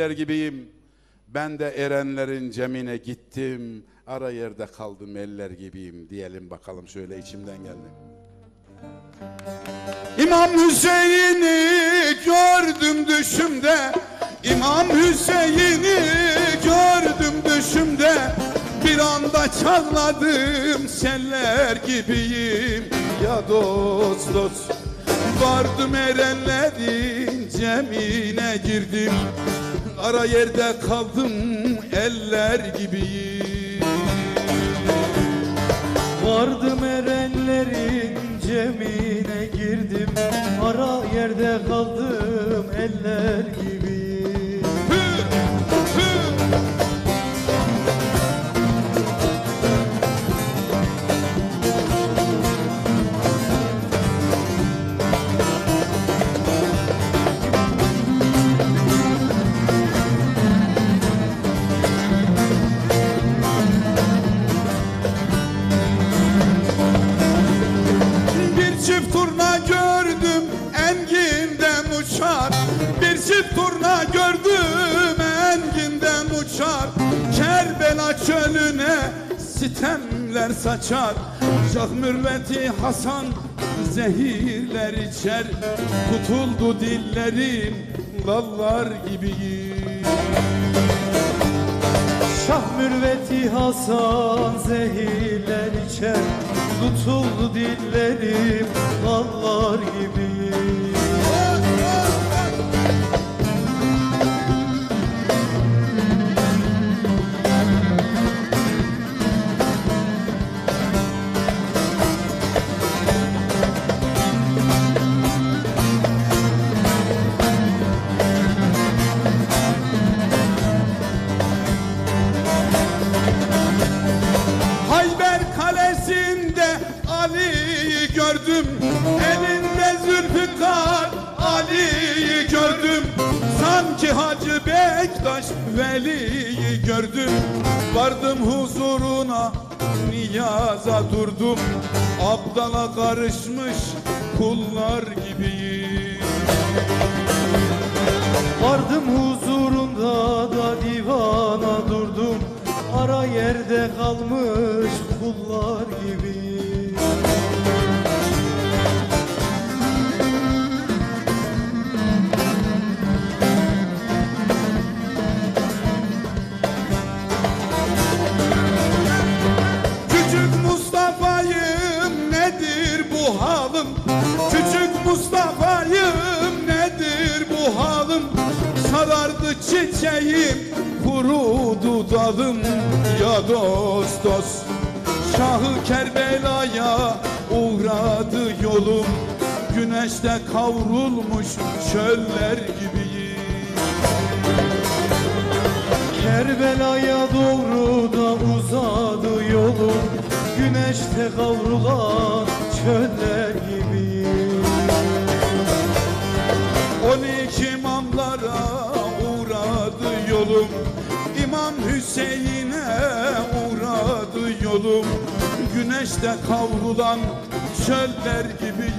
Der gibiyim. Ben de erenlerin cemine gittim. Ara yerde kaldım eller gibiyim diyelim bakalım şöyle içimden geldi. İmam Hüseyin'i gördüm düşümde İmam Hüseyin'i gördüm düşümde Bir anda çağladım seller gibiyim Ya dost dost Vardım erenlerin cemine girdim. Ara yerde kaldım eller gibiyim. Vardım erenlerin cemine girdim. Ara yerde kaldım Çölüne sitemler saçar. Şah mürveti Hasan zehirler içer. Tutuldu dillerim lallar gibi. Şah mürveti Hasan zehirler içer. Tutuldu dillerim dallar gibi gördüm. Elinde Zülfikar Ali'yi gördüm. Sanki Hacı Bektaş Veli'yi gördüm. Vardım huzuruna niyaza durdum. Abdala karışmış kullar gibiyim. Vardım huzurunda da divana durdum. Ara yerde kalmış kullar gibi Çiçeğim, kurudu dalım Ya dost dost, Şahı Kerbela'ya uğradı yolum. Güneşte kavrulmuş çöller gibiyim. Kerbela'ya doğru da uzadı yolum. Güneşte kavrulan çöller gibi On iki Hüseyin'e uğradı yolum. Güneşte kavrulan çöller gibiyim